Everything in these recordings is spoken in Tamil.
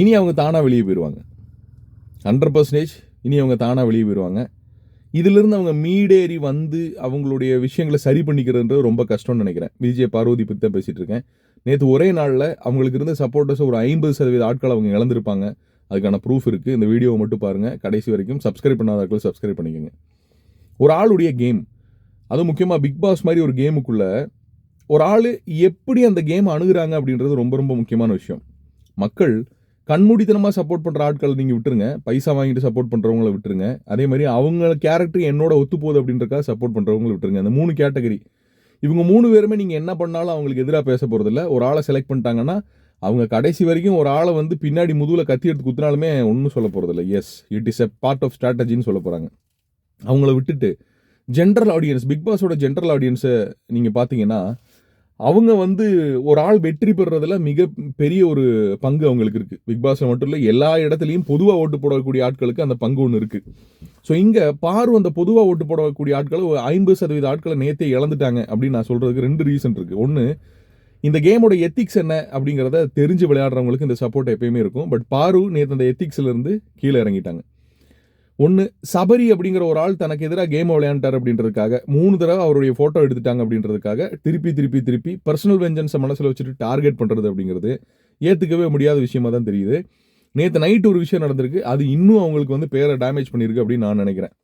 இனி அவங்க தானாக வெளியே போயிடுவாங்க ஹண்ட்ரட் பர்சன்டேஜ் இனி அவங்க தானாக வெளியே போயிடுவாங்க இதிலிருந்து அவங்க மீடேறி வந்து அவங்களுடைய விஷயங்களை சரி பண்ணிக்கிறதுன்றது ரொம்ப கஷ்டம்னு நினைக்கிறேன். விஜய் பார்வதி பற்றி தான் பேசிகிட்டு இருக்கேன். நேற்று ஒரே நாளில் அவங்களுக்கு இருந்த சப்போர்ட்டர்ஸ் ஒரு ஐம்பது சதவீத ஆட்கள் அவங்க இழந்திருப்பாங்க. அதுக்கான ப்ரூஃப் இருக்குது இந்த வீடியோவை மட்டும் பாருங்கள் கடைசி வரைக்கும் சப்ஸ்கிரைப் பண்ணாதவர்கள் சப்ஸ்கிரைப் பண்ணிக்கோங்க. ஒரு ஆளுடைய கேம் அதுவும் முக்கியமாக பிக் பாஸ் மாதிரி ஒரு கேமுக்குள்ளே ஒரு ஆள் எப்படி அந்த கேம் அணுகிறாங்க அப்படின்றது ரொம்ப ரொம்ப முக்கியமான விஷயம். மக்கள் கண்மூடித்தனமாக சப்போர்ட் பண்ணுற ஆட்களை நீங்கள் விட்டுருங்க. பைசா வாங்கிட்டு சப்போர்ட் பண்ணுறவங்கள விட்டுருங்க. அதே மாதிரி அவங்க கேரக்டர் என்னோட ஒத்து போகுது அப்படின்றக்காக சப்போர்ட் பண்ணுறவங்கள விட்டுருங்க. அந்த மூணு கேட்டகரி இவங்க மூணு பேருமே நீங்கள் என்ன பண்ணாலும் அவங்களுக்கு எதிராக பேச போகிறதில்ல ஒரு ஆளை செலக்ட் பண்ணிட்டாங்கன்னா அவங்க கடைசி வரைக்கும் ஒரு ஆளை வந்து பின்னாடி முதுகில் கத்தி எடுத்து குத்தினாலுமே ஒன்றும் சொல்ல போகிறதில்ல yes it is a part of ஸ்ட்ராட்டஜின்னு சொல்ல போகிறாங்க அவங்கள விட்டுட்டு ஜென்ரல் ஆடியன்ஸ் பிக் பாஸோட ஜென்ரல் ஆடியன்ஸை நீங்கள் பார்த்தீங்கன்னா அவங்க வந்து ஒரு ஆள் வெற்றி பெறுறதுல மிக பெரிய ஒரு பங்கு அவங்களுக்கு இருக்குது பிக் பாஸில் மட்டும் இல்லை எல்லா இடத்துலையும் பொதுவாக ஓட்டு போடக்கூடிய ஆட்களுக்கு அந்த பங்கு ஒன்று இருக்குது ஸோ இங்கே பாரு அந்த பொதுவாக ஓட்டு போடக்கூடிய ஆட்களை ஒரு ஐம்பது சதவீத ஆட்களை நேற்றே இழந்துட்டாங்க அப்படின்னு நான் சொல்கிறதுக்கு ரெண்டு ரீசன் இருக்குது ஒன்று இந்த கேமோட எத்திக்ஸ் என்ன அப்படிங்கிறத தெரிஞ்சு விளையாடுறவங்களுக்கு இந்த சப்போர்ட் எப்பயுமே இருக்கும். பட் பாரு நேற்று அந்த எத்திக்ஸ்ல இருந்து கீழே இறங்கிட்டாங்க. ஒன்று சபரி அப்படிங்கிற ஒரு ஆள் தனக்கு எதிராக கேம் விளையாண்டார் அப்படின்றதுக்காக மூணு தடவை அவருடைய ஃபோட்டோ எடுத்துட்டாங்க அப்படின்றதுக்காக திருப்பி திருப்பி திருப்பி பர்சனல் வெஞ்சன்ஸை மனசில் வச்சுட்டு டார்கெட் பண்ணுறது அப்படிங்கிறது ஏற்றுக்கவே முடியாத விஷயமா தான் தெரியுது. நேற்று நைட் ஒரு விஷயம் நடந்திருக்கு. அது இன்னும் அவங்களுக்கு வந்து பேரை டேமேஜ் பண்ணியிருக்கு அப்படின்னு நான் நினைக்கிறேன்.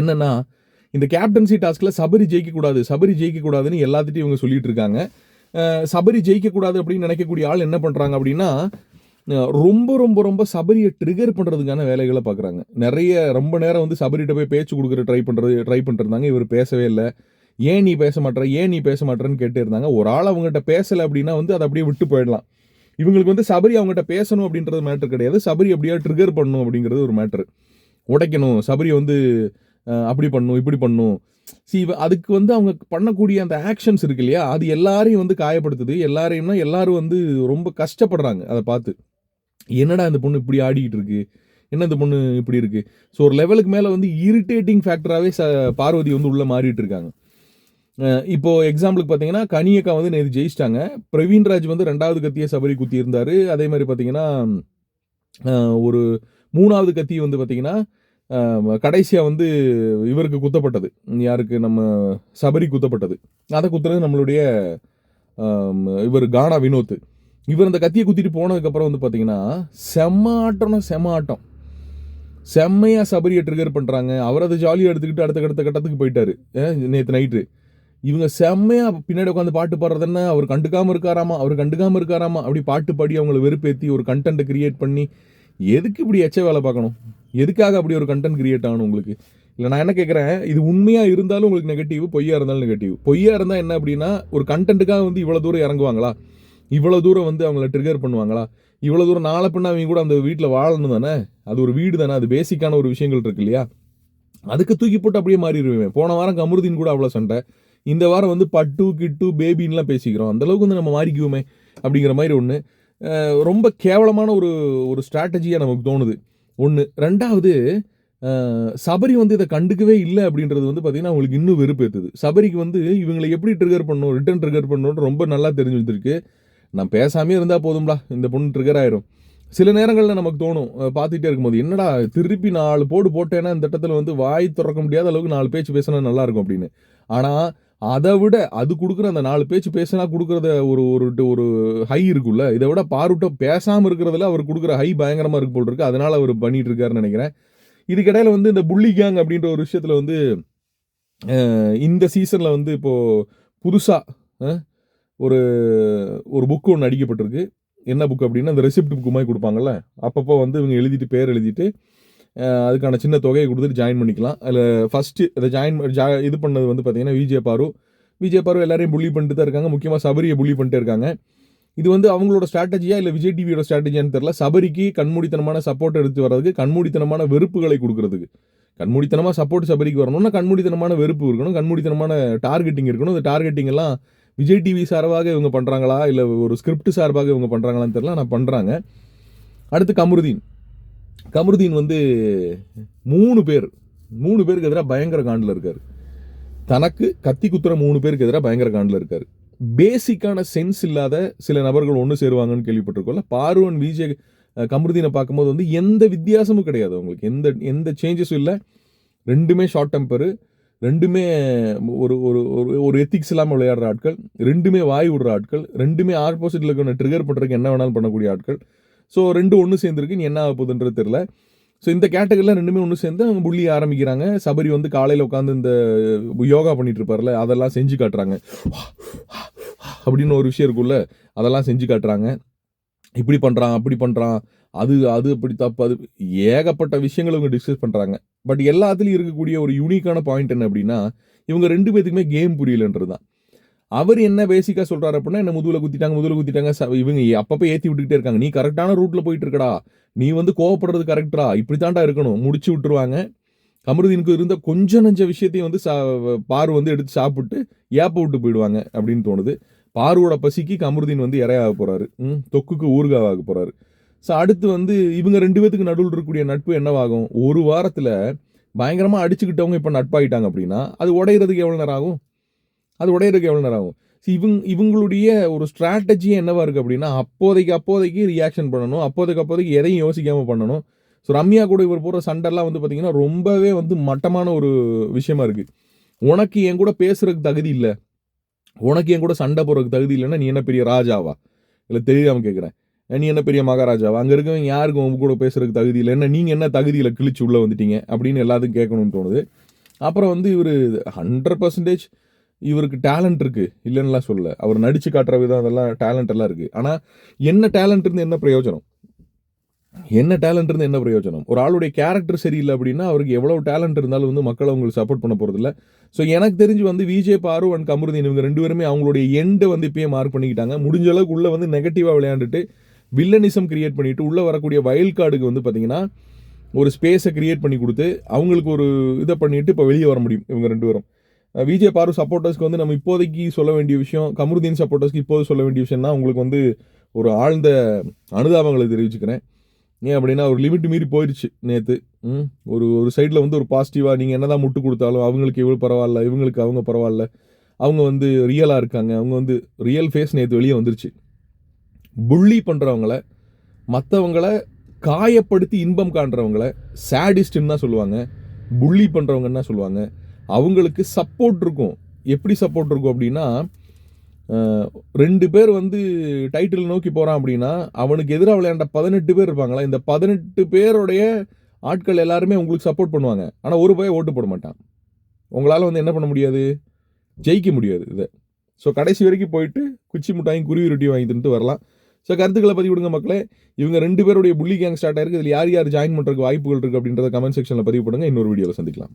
என்னென்னா இந்த கேப்டன்சி டாஸ்கில் சபரி ஜெயிக்கக்கூடாது சபரி ஜெயிக்கக்கூடாதுன்னு எல்லாத்திட்டையும் இவங்க சொல்லிட்டு இருக்காங்க. சபரி ஜெயிக்கக்கூடாது அப்படின்னு நினைக்கக்கூடிய ஆள் என்ன பண்ணுறாங்க அப்படின்னா ரொம்ப ரொம்ப ரொம்ப சபரியை ட்ரிகர் பண்ணுறதுக்கான வேலைகளை பார்க்குறாங்க. நிறைய ரொம்ப நேரம் வந்து சபரிகிட்ட போய் பேச்சு கொடுக்குற ட்ரை பண்ணுறது ட்ரை பண்ணிருந்தாங்க இவர் பேசவே இல்லை. ஏன் நீ பேச மாட்டேற ஏன் நீ பேச மாட்டேறன்னு கேட்டே இருந்தாங்க. ஒரு ஆள் அவங்ககிட்ட பேசலை அப்படின்னா வந்து அதை அப்படியே விட்டு போயிடலாம். இவங்களுக்கு வந்து சபரி அவங்ககிட்ட பேசணும் அப்படின்றது மேட்ரு கிடையாது. சபரி அப்படியே ட்ரிகர் பண்ணணும் அப்படிங்கிறது ஒரு மேட்ரு உடைக்கணும். சபரி வந்து அப்படி பண்ணும் இப்படி பண்ணும். சி அதுக்கு வந்து அவங்க பண்ணக்கூடிய அந்த ஆக்ஷன்ஸ் இருக்கு இல்லையா? அது எல்லாரையும் வந்து காயப்படுத்துது. எல்லாரையும்னா எல்லாரும் வந்து ரொம்ப கஷ்டப்படுறாங்க. அதை பார்த்து. என்னடா இந்த பொண்ணு இப்படி ஆடிக்கிட்டு இருக்கு? என்ன இந்த பொண்ணு இப்படி இருக்கு? ஸோ ஒரு லெவலுக்கு மேலே வந்து இரிட்டேட்டிங் ஃபேக்டராகவே ச பார்வதி வந்து உள்ளே மாறிட்டு இருக்காங்க. இப்போ எக்ஸாம்பிளுக்கு பார்த்தீங்கன்னா கனியக்கா வந்து நேற்று ஜெயிச்சிட்டாங்க. பிரவீன்ராஜ் வந்து ரெண்டாவது கத்தியை சபரி குத்தியிருந்தாரு அதே மாதிரி பார்த்தீங்கன்னா ஒரு மூணாவது கத்தி வந்து பார்த்தீங்கன்னா கடைசியாக வந்து இவருக்கு குத்தப்பட்டது. யாருக்கு? நம்ம சபரி குத்தப்பட்டது. அதை குத்துறது நம்மளுடைய இவர் கானா வினோத். இவர் அந்த கத்தியை குத்திட்டு போனதுக்கப்புறம் வந்து பார்த்தீங்கன்னா செம்ம ஆட்டம்னா செம்ம ஆட்டம். செம்மையாக சபரியை ட்ரிகர் பண்ணுறாங்க அவர் அதை ஜாலியாக எடுத்துக்கிட்டு அடுத்த அடுத்த கட்டத்துக்கு போயிட்டாரு. நேற்று நைட்டு இவங்க செம்மையா பின்னாடி உட்காந்து பாட்டு பாடுறது என்ன அவர் கண்டுக்காமல் இருக்காராமா அவர் கண்டுக்காமல் இருக்காராமா அப்படி பாட்டு பாடி அவங்கள வெறுப்பேற்றி ஒரு கண்டென்ட்டை கிரியேட் பண்ணி எதுக்கு இப்படி எச்ச வேலை பார்க்கணும்? எதுக்காக அப்படி ஒரு கண்டென்ட் கிரியேட் ஆகணும் உங்களுக்கு? இல்லை நான் என்ன கேட்குறேன் இது உண்மையாக இருந்தாலும் உங்களுக்கு நெகட்டிவ் பொய்யா இருந்தாலும் நெகட்டிவ் பொய்யா இருந்தால் என்ன அப்படின்னா ஒரு கண்டென்ட்டுக்காக வந்து இவ்வளோ தூரம் இறங்குவாங்களா? இவ்வளோ தூரம் வந்து அவங்கள ட்ரிகர் பண்ணுவாங்களா? இவ்வளோ தூரம் நாளை பின்ன அவங்க கூட அந்த வீட்டில் வாழணும் தானே? அது ஒரு வீடு தானே? அது பேசிக்கான ஒரு விஷயங்கள் இருக்கு இல்லையா? அதுக்கு தூக்கி போட்டு அப்படியே மாறிடுவேன். போன வாரம் கமருதீன் கூட அவ்வளோ சண்டை. இந்த வாரம் வந்து பட்டு கிட்டு பேபின்லாம் பேசிக்கிறோம். அந்தளவுக்கு வந்து நம்ம மாறிக்குவோமே அப்படிங்கிற மாதிரி ஒன்று ரொம்ப கேவலமான ஒரு ஒரு ஸ்ட்ராட்டஜியாக நமக்கு தோணுது. ஒன்று ரெண்டாவது சபரி வந்து இதை கண்டுக்கவே இல்லை அப்படின்றது வந்து பார்த்தீங்கன்னா அவங்களுக்கு இன்னும் வெறுப்பேற்றுது சபரிக்கு வந்து இவங்களை எப்படி ட்ரிகர் பண்ணணும் ரிட்டன் ட்ரிகர் பண்ணணும்னு ரொம்ப நல்லா தெரிஞ்சு வந்திருக்கு நான் பேசாமே இருந்தால் போதும்டா இந்த பொண்ணு ட்ரிகர் ஆயிரும். சில நேரங்களில் நமக்கு தோணும் பார்த்துட்டே இருக்கும்போது என்னடா திருப்பி நாலு போடு போட்டேன்னா இந்த இடத்துல வந்து வாய் திறக்க முடியாத அளவுக்கு நாலு பேச்சு பேசினா நல்லா இருக்கும் அப்படின்னு. ஆனால் அதை விட அது கொடுக்குற அந்த நாலு பேச்சு பேசினா கொடுக்குறத ஒரு ஒரு ஒரு ஹை இருக்குல்ல இதை விட பாருட்ட பேசாமல் இருக்கிறதுல அவர் கொடுக்குற ஹை பயங்கரமாக இருக்கு போல் இருக்கு. அதனால் அவர் பண்ணிகிட்டு இருக்காருன்னு நினைக்கிறேன். இதுக்கிடையில் வந்து இந்த புள்ளி கேங் அப்படின்ற ஒரு விஷயத்தில் வந்து இந்த சீசனில் வந்து இப்போது புதுசாக ஒரு ஒரு புக்கு ஒன்று அடிக்கப்பட்டிருக்கு. என்ன புக் அப்படின்னா அந்த ரெசிப்ட் புக்கு மாதிரி கொடுப்பாங்கல்ல? அப்பப்போ வந்து இவங்க எழுதிட்டு பேர் எழுதிட்டு அதுக்கான சின்ன தொகையை கொடுத்துட்டு ஜாயின் பண்ணிக்கலாம். அதில் ஃபஸ்ட்டு அதை ஜாயின் ஜா இது பண்ணது வந்து பார்த்தீங்கன்னா விஜய் பாரு. விஜய் பாரு எல்லாரையும் புள்ளி பண்ணிட்டு தான் இருக்காங்க. முக்கியமாக சபரியை புள்ளி பண்ணிட்டு இருக்காங்க. இது வந்து அவங்களோட ஸ்ட்ராட்டஜியா இல்லை விஜய் டிவியோட ஸ்ட்ராட்டஜியான்னு தெரில சபரிக்கு கண்மூடித்தனமான சப்போர்ட் எடுத்து வர்றதுக்கு கண்மூடித்தனமான வெறுப்புகளை கொடுக்கறதுக்கு. கண்மூடித்தனமாக சப்போர்ட் சபரிக்கு வரணும்னா கண்மூடித்தனமான வெறுப்பு இருக்கணும். கண்மூடித்தனமான டார்கெட்டிங் இருக்கணும். இந்த டார்கெட்டிங் எல்லாம் விஜய் டிவி சார்பாக இவங்க பண்ணுறாங்களா இல்லை ஒரு ஸ்கிரிப்ட் சார்பாக இவங்க பண்ணுறாங்களான்னு தெரில நான் பண்ணுறாங்க அடுத்து கமருதீன். கமருதீன் வந்து மூணு பேர் மூணு பேருக்கு எதிராக பயங்கர காண்டில் இருக்கார். தனக்கு கத்தி குத்துற மூணு பேருக்கு எதிராக பயங்கர காண்டில் இருக்கார். பேசிக்கான சென்ஸ் இல்லாத சில நபர்கள் ஒன்று சேருவாங்கன்னு கேள்விப்பட்டிருக்கோம்ல. பார்வன் விஜய் கமருதீனை பார்க்கும்போது வந்து எந்த வித்தியாசமும் கிடையாது அவங்களுக்கு. எந்த எந்த சேஞ்சஸும் இல்லை. ரெண்டுமே ஷார்ட் டெம்பரு ரெண்டுமே ஒரு ஒரு ஒரு ஒரு எத்திக்ஸ் இல்லாமல் விளையாடுற ஆட்கள் ரெண்டுமே வாய் விடுற ஆட்கள் ரெண்டுமே ஆப்போசிட்டில் இருக்கிற ட்ரிகர் பண்ணுறதுக்கு என்ன வேணாலும் பண்ணக்கூடிய ஆட்கள். ஸோ ரெண்டும் ஒன்று சேர்ந்துருக்கு நீ என்ன ஆக போகுதுன்றது தெரில ஸோ இந்த கேட்டகரியில் ரெண்டுமே ஒன்று சேர்ந்து அவங்க புள்ளி ஆரம்பிக்கிறாங்க. சபரி வந்து காலையில் உட்காந்து இந்த யோகா பண்ணிட்டு இருப்பார்ல அதெல்லாம் செஞ்சு காட்டுறாங்க. அப்படின்னு ஒரு விஷயம் இருக்குல்ல அதெல்லாம் செஞ்சு காட்டுறாங்க. இப்படி பண்ணுறான் அப்படி பண்ணுறான் அது அது அப்படி தப்பு அது ஏகப்பட்ட விஷயங்களை இவங்க டிஸ்கஸ் பண்ணுறாங்க பட் எல்லாத்துலேயும் இருக்கக்கூடிய ஒரு யூனிக்கான பாயிண்ட் என்ன அப்படின்னா இவங்க ரெண்டு பேத்துக்குமே கேம் புரியலன்றது தான் அவர் என்ன பேசிக்காக சொல்கிறாரு அப்படின்னா என்ன முதுகில் குத்திட்டாங்க முதுகில் குத்திட்டாங்க இவங்க அப்பப்போ ஏற்றி விட்டுக்கிட்டே இருக்காங்க. நீ கரெக்டான ரூட்டில் போயிட்டு இருக்கடா நீ வந்து கோவப்படுறது கரெக்டா இப்படி தாண்டா இருக்கணும். முடிச்சு விட்டுருவாங்க. கமருதீனுக்கு இருந்த கொஞ்ச நஞ்ச விஷயத்தையும் வந்து சா பாரு வந்து எடுத்து சாப்பிட்டு ஏப்ப விட்டு போயிடுவாங்க அப்படின்னு தோணுது. பாருவோட பசிக்கு கமருதீன் வந்து இறையாக போகிறாரு ம், தொக்குக்கு ஊர்காவாக போகிறாரு ஸோ அடுத்து வந்து இவங்க ரெண்டு பேத்துக்கு நடுவில் இருக்கக்கூடிய நட்பு என்னவாகும்? ஒரு வாரத்தில் பயங்கரமாக அடிச்சுக்கிட்டவங்க இப்போ நட்பாகிட்டாங்க அப்படின்னா அது உடையிறதுக்கு எவ்வளோ நேரம் ஆகும்? அது உடையிறதுக்கு எவ்வளோ நேரம் ஆகும்? ஸோ இவங்க இவங்களுடைய ஒரு ஸ்ட்ராட்டஜியே என்னவா இருக்குது அப்படின்னா அப்போதைக்கு அப்போதைக்கு ரியாக்ஷன் பண்ணணும். அப்போதைக்கு அப்போதைக்கு எதையும் யோசிக்காமல் பண்ணணும். ஸோ ரம்யா கூட இவர் போகிற சண்டைலாம் வந்து பார்த்திங்கன்னா ரொம்பவே வந்து மட்டமான ஒரு விஷயமா இருக்குது உனக்கு என் கூட பேசுகிறதுக்கு தகுதி இல்லை. உனக்கு என் கூட சண்டை போடுறதுக்கு தகுதி இல்லைன்னா நீ என்ன பெரிய ராஜாவா? இல்லை தெரியாமல் கேட்குறேன் நீ என்ன பெரிய மகாராஜாவா? அங்கே இருக்கவங்க யாருக்கும் உங்க கூட பேசுறதுக்கு தகுதி இல்லை? என்ன நீங்கள் என்ன தகுதியில் கிழிச்சு உள்ளே வந்துட்டீங்க? அப்படின்னு எல்லாத்துக்கும் கேட்கணும்னு தோணுது. அப்புறம் வந்து இவர் ஹண்ட்ரட் பர்சன்டேஜ் இவருக்கு டேலண்ட் இருக்குது இல்லைன்னுலாம் சொல்ல அவர் நடித்து காட்டுற விதம் அதெல்லாம் டேலண்ட் எல்லாம் இருக்குது ஆனால் என்ன டேலண்ட் இருந்து என்ன பிரயோஜனம்? என்ன டேலண்ட் இருந்து என்ன பிரயோஜனம்? ஒரு ஆளுடைய கேரக்டர் சரியில்லை அப்படின்னா அவருக்கு எவ்வளோ டேலண்ட் இருந்தாலும் வந்து மக்கள் அவங்களுக்கு சப்போர்ட் பண்ண போகிறதில்ல ஸோ எனக்கு தெரிஞ்சு வந்து விஜய் பாரு அண்ட் கமருதீன் இவங்க ரெண்டு பேருமே அவங்களுடைய எண்டை வந்து இப்பயே மார்க் பண்ணிக்கிட்டாங்க. முடிஞ்ச அளவுக்கு உள்ளே வந்து நெகட்டிவாக விளையாண்டுட்டு வில்லனிசம் கிரியேட் பண்ணிவிட்டு உள்ளே வரக்கூடிய வயல் கார்டுக்கு வந்து பார்த்தீங்கன்னா ஒரு ஸ்பேஸை கிரியேட் பண்ணி கொடுத்து அவங்களுக்கு ஒரு இதை பண்ணிவிட்டு இப்போ வெளியே வர முடியும் இவங்க ரெண்டு பேரும். விஜய் பாரு சப்போர்ட்டர்ஸ்க்கு வந்து நம்ம இப்போதைக்கு சொல்ல வேண்டிய விஷயம் கமருதீன் சப்போர்ட்டர்ஸ்க்கு இப்போது சொல்ல வேண்டிய விஷயம்னா அவங்களுக்கு வந்து ஒரு ஆழ்ந்த அனுதாபங்களை தெரிவிச்சுக்கிறேன். ஏன் அப்படின்னா ஒரு லிமிட் மீறி போயிடுச்சு நேற்று ம் ஒரு ஒரு சைடில் வந்து ஒரு பாசிட்டிவாக நீங்கள் என்னதான் முட்டு கொடுத்தாலும் அவங்களுக்கு இவ்வளோ பரவாயில்ல இவங்களுக்கு அவங்க பரவாயில்ல. அவங்க வந்து ரியலாக இருக்காங்க. அவங்க வந்து ரியல் ஃபேஸ் நேற்று வெளியே வந்துருச்சு. புள்ளி பண்ணுறவங்கள மற்றவங்கள காயப்படுத்தி இன்பம் காண்றவங்கள சேடிஸ்ட்னு தான் சொல்லுவாங்க. புள்ளி பண்ணுறவங்கன்னா தான் சொல்லுவாங்க. அவங்களுக்கு சப்போர்ட் இருக்கும். எப்படி சப்போர்ட் இருக்கும் அப்படின்னா ரெண்டு பேர் வந்து டைட்டில் நோக்கி போகிறான் அப்படின்னா அவனுக்கு எதிராக விளையாண்ட பதினெட்டு பேர் இருப்பாங்களா? இந்த பதினெட்டு பேருடைய ஆட்கள் எல்லாருமே உங்களுக்கு சப்போர்ட் பண்ணுவாங்க. ஆனால் ஒரு பய ஓட்டு போட மாட்டான். உங்களால் வந்து என்ன பண்ண முடியாது? ஜெயிக்க முடியாது இதை. ஸோ கடைசி வரைக்கும் போயிட்டு குச்சி மிட்டாயும் குருவி ரொட்டி வாங்கி தின்ட்டு வரலாம். ஸோ கருத்துக்களை பதிவு விடுங்க மக்களே. இவங்க ரெண்டு பேருடைய புள்ளி கேங் ஸ்டார்ட் ஆயிருக்கு. இதில் யார் யார் ஜாயின் பண்ணுறதுக்கு வாய்ப்புகள் இருக்குது அப்படின்றத கமெண்ட் செக்ஷனில் பதிவு பண்ணுங்க. இன்னொரு வீடியோவில் சந்திக்கலாம்.